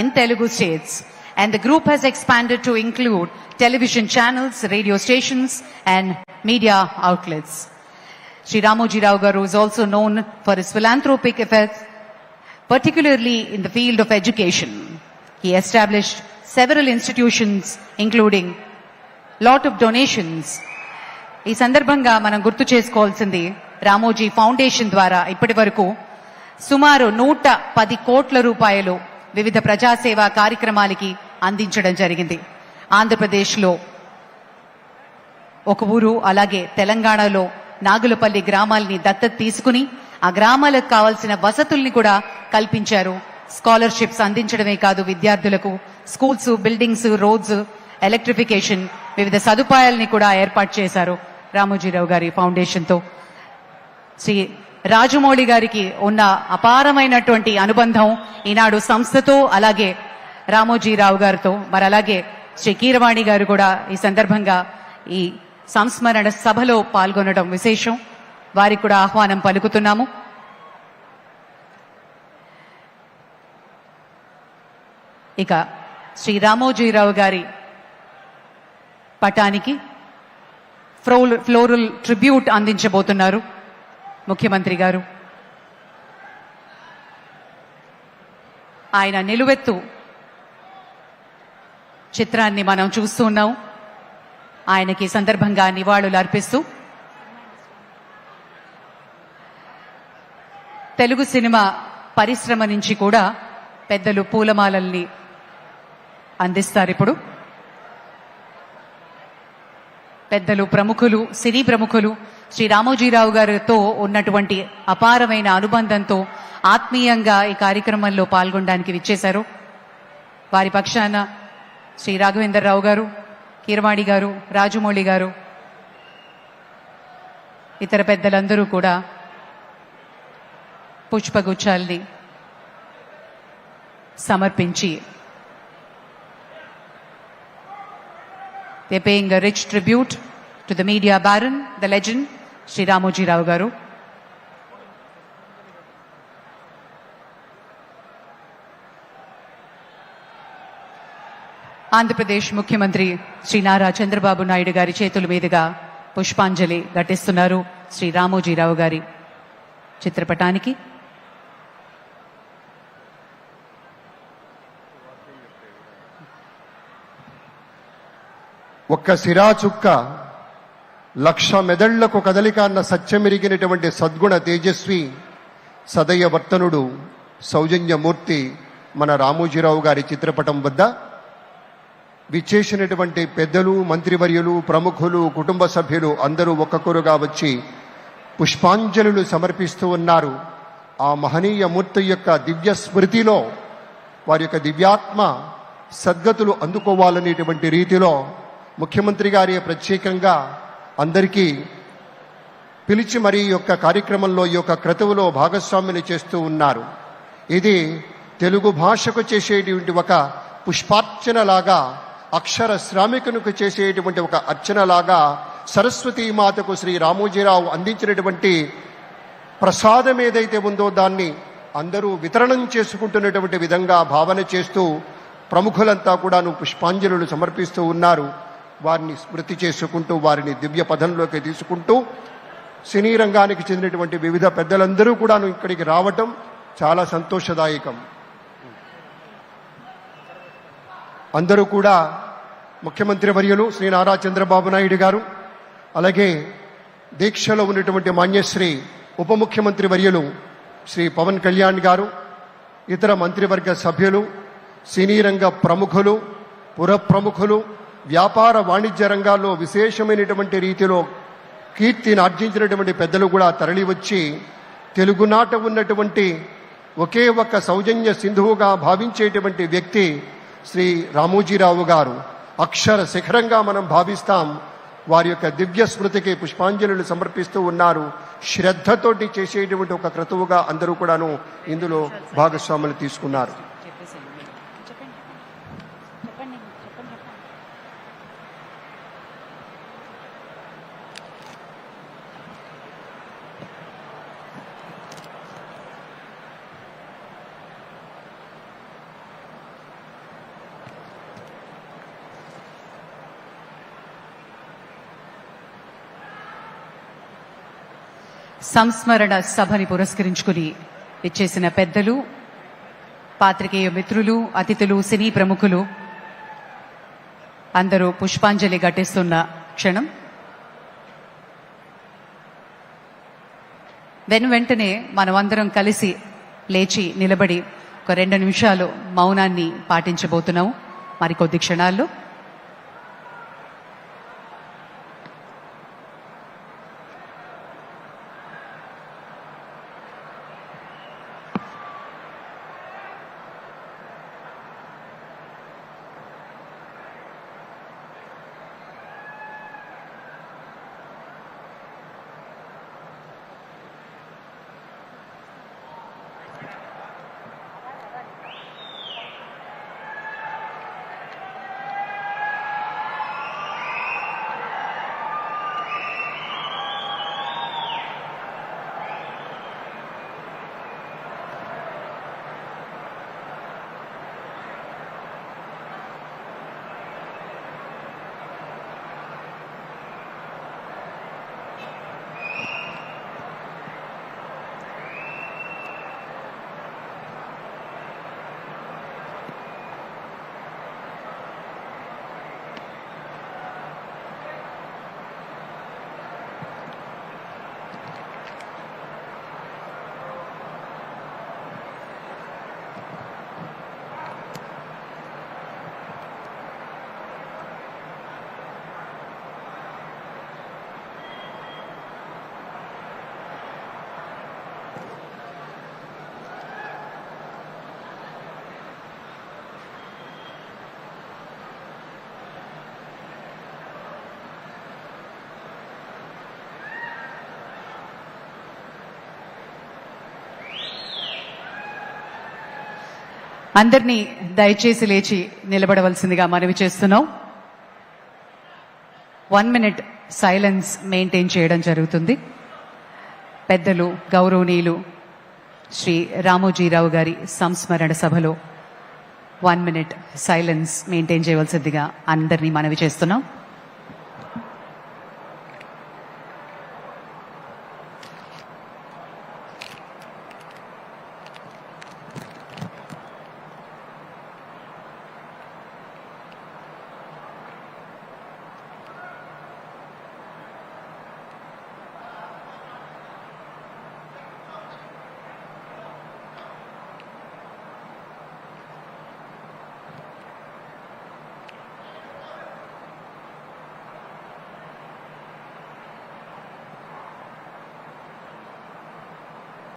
in Telugu states, and the group has expanded to include television channels, radio stations, and media outlets. Sri Ramoji Rao Garu is also known for his philanthropic efforts, particularly in the field of education. He established several institutions, including lot of donations. ఈ సందర్భంగా మనం గుర్తు చేసుకోవాల్సింది Ramoji foundation ద్వారా ఇప్పటి వరకు సుమారు నూట పది కోట్ల రూపాయలు వివిధ ప్రజాసేవా కార్యక్రమాలకి అందించడం జరిగింది. ఆంధ్రప్రదేశ్లో ఒక ఊరు అలాగే తెలంగాణలో నాగులపల్లి గ్రామాల్ని దత్తత తీసుకుని ఆ గ్రామాలకు కావాల్సిన వసతుల్ని కూడా కల్పించారు. స్కాలర్షిప్స్ అందించడమే కాదు విద్యార్థులకు స్కూల్స్ బిల్డింగ్స్ రోడ్స్ ఎలక్ట్రిఫికేషన్ వివిధ సదుపాయాల్ని కూడా ఏర్పాటు చేశారు రామోజీరావు గారి ఫౌండేషన్తో. శ్రీ రాజమౌళి గారికి ఉన్న అపారమైనటువంటి అనుబంధం ఈనాడు సంస్థతో అలాగే రామోజీరావు గారితో మరి అలాగే శ్రీ కీరవాణి గారు కూడా ఈ సందర్భంగా ఈ సంస్మరణ సభలో పాల్గొనడం విశేషం. వారికి కూడా ఆహ్వానం పలుకుతున్నాము. ఇక శ్రీ రామోజీరావు గారి పటానికి ఫ్లోరల్ ట్రిబ్యూట్ అందించబోతున్నారు. ముఖ్యమంత్రి గారు. ఆయన నిలువెత్తు చిత్రాన్ని మనం చూస్తూ ఉన్నాం. ఆయనకి సందర్భంగా నివాళులు అర్పిస్తూ తెలుగు సినిమా పరిశ్రమ నుంచి కూడా పెద్దలు పూలమాలల్ని అందిస్తారు ఇప్పుడు. పెద్దలు ప్రముఖులు సినీ ప్రముఖులు శ్రీ రామోజీరావు గారితో ఉన్నటువంటి అపారమైన అనుబంధంతో ఆత్మీయంగా ఈ కార్యక్రమంలో పాల్గొనడానికి విచ్చేశారు. వారి పక్షాన శ్రీ రాఘవేందర్ రావు గారు కీరవాణి గారు రాజమౌళి గారు ఇతర పెద్దలందరూ కూడా పుష్పగుచ్చాల్ని సమర్పించి They're paying a rich tribute to the media baron, the legend, Shri Ramoji Rao గారు. ఆంధ్రప్రదేశ్ ముఖ్యమంత్రి శ్రీ నారా చంద్రబాబు నాయుడు గారి చేతుల మీదుగా పుష్పాంజలి ఘటిస్తున్నారు శ్రీ రామోజీరావు గారి చిత్రపటానికి. ఒక్క సిరా చుక్క లక్ష మెదళ్ళకు కదలిక అన్న సత్యమెరిగినటువంటి సద్గుణ తేజస్వి సదయ వర్తనుడు సౌజన్యమూర్తి మన రామోజీరావు గారి చిత్రపటం వద్ద విచ్చేసినటువంటి పెద్దలు మంత్రివర్యులు ప్రముఖులు కుటుంబ సభ్యులు అందరూ ఒక్కొక్కరుగా వచ్చి పుష్పాంజలులు సమర్పిస్తూ ఉన్నారు. ఆ మహనీయ మూర్తి యొక్క దివ్య స్మృతిలో వారి యొక్క దివ్యాత్మ సద్గతులు అందుకోవాలనేటువంటి రీతిలో ముఖ్యమంత్రి గారి ప్రత్యేకంగా అందరికీ పిలిచి మరి యొక్క కార్యక్రమంలో ఈ యొక్క క్రతువులో భాగస్వాములు చేస్తూ ఉన్నారు. ఇది తెలుగు భాషకు చేసేటువంటి ఒక పుష్పార్చనలాగా అక్షర శ్రామికునికి చేసేటువంటి ఒక అర్చనలాగా సరస్వతీ మాతకు శ్రీ రామోజీరావు అందించినటువంటి ప్రసాదం ఏదైతే ఉందో దాన్ని అందరూ వితరణం చేసుకుంటున్నటువంటి విధంగా భావన చేస్తూ ప్రముఖులంతా కూడాను పుష్పాంజలులు సమర్పిస్తూ ఉన్నారు. వారిని స్మృతి చేసుకుంటూ వారిని దివ్య పదంలోకి తీసుకుంటూ సినీ రంగానికి చెందినటువంటి వివిధ పెద్దలందరూ కూడాను ఇక్కడికి రావటం చాలా సంతోషదాయకం. అందరూ కూడా ముఖ్యమంత్రి వర్యులు శ్రీ నారా చంద్రబాబు నాయుడు గారు అలాగే దీక్షలో ఉన్నటువంటి మాన్యశ్రీ ఉప ముఖ్యమంత్రి వర్యులు శ్రీ పవన్ కళ్యాణ్ గారు ఇతర మంత్రివర్గ సభ్యులు సినీ రంగ ప్రముఖులు పుర ప్రముఖులు వ్యాపార వాణిజ్య రంగాల్లో విశేషమైనటువంటి రీతిలో కీర్తిని ఆర్జించినటువంటి పెద్దలు కూడా తరలివచ్చి తెలుగునాట ఉన్నటువంటి ఒకే ఒక్క సౌజన్య సింధువుగా భావించేటువంటి వ్యక్తి శ్రీ రామోజీరావు గారు. అక్షర శిఖరంగా మనం భావిస్తాం. వారి యొక్క దివ్య స్మృతికి పుష్పాంజలులు సమర్పిస్తూ ఉన్నారు. శ్రద్ధతోటి చేసేటువంటి ఒక క్రతువుగా అందరూ కూడాను ఇందులో భాగస్వాములు తీసుకున్నారు. సంస్మరణ సభని పురస్కరించుకుని ఇచ్చేసిన పెద్దలు పాత్రికేయ మిత్రులు అతిథులు సినీ ప్రముఖులు అందరూ పుష్పాంజలి ఘటిస్తున్న క్షణం. వెను వెంటనే మనమందరం కలిసి లేచి నిలబడి ఒక రెండు నిమిషాలు మౌనాన్ని పాటించబోతున్నాం. మరికొద్ది క్షణాల్లో అందరినీ దయచేసి లేచి నిలబడవలసిందిగా మనవి చేస్తున్నాం. వన్ మినిట్ సైలెన్స్ మెయింటైన్ చేయడం జరుగుతుంది. పెద్దలు గౌరవనీయులు శ్రీ రామోజీరావు గారి సంస్మరణ సభలో వన్ మినిట్ సైలెన్స్ మెయింటైన్ చేయవలసిందిగా అందరినీ మనవి చేస్తున్నాం.